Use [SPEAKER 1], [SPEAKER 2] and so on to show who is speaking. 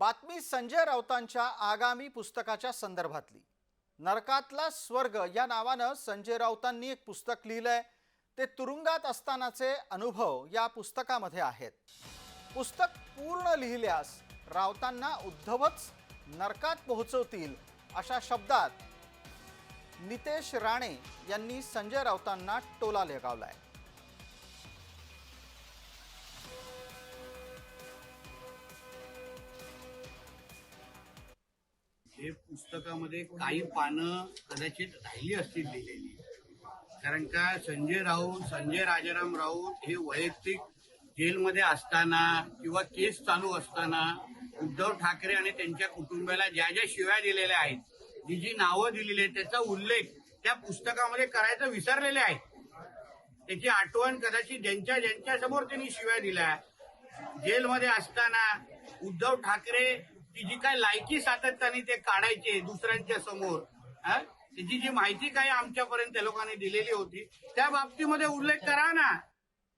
[SPEAKER 1] बातमी संजय राऊतांच्या आगामी पुस्तकाच्या संदर्भातली. नरकातला स्वर्ग या नावानं संजय राऊतांनी एक पुस्तक लिहिलंय. ते तुरुंगात असतानाचे अनुभव या पुस्तकामध्ये आहेत. पुस्तक पूर्ण लिहिल्यास राऊतांना उद्धवच नरकात पोहोचवतील अशा शब्दात नितेश राणे यांनी संजय राऊतांना टोला लगावलाय.
[SPEAKER 2] हे पुस्तकामध्ये काही पानं कदाचित राहिली असतील लिहिलेली. कारण का संजय राऊत संजय राजाराम राऊत हे वैयक्तिक जेलमध्ये असताना किंवा केस चालू असताना उद्धव ठाकरे आणि त्यांच्या कुटुंबाला ज्या ज्या शिव्या दिलेल्या आहेत जी जी नावं दिलेली आहेत त्याचा उल्लेख त्या पुस्तकामध्ये करायचं विसरलेले आहेत. त्याची आठवण कदाचित ज्यांच्या ज्यांच्या समोर त्यांनी शिव्या दिल्या. जेलमध्ये असताना उद्धव ठाकरे ती जी काय लायकी सातत्याने ते काढायचे दुसऱ्यांच्या समोर हा? त्याची जी माहिती काही आमच्यापर्यंत त्या लोकांनी दिलेली होती त्या बाबतीमध्ये उल्लेख करा ना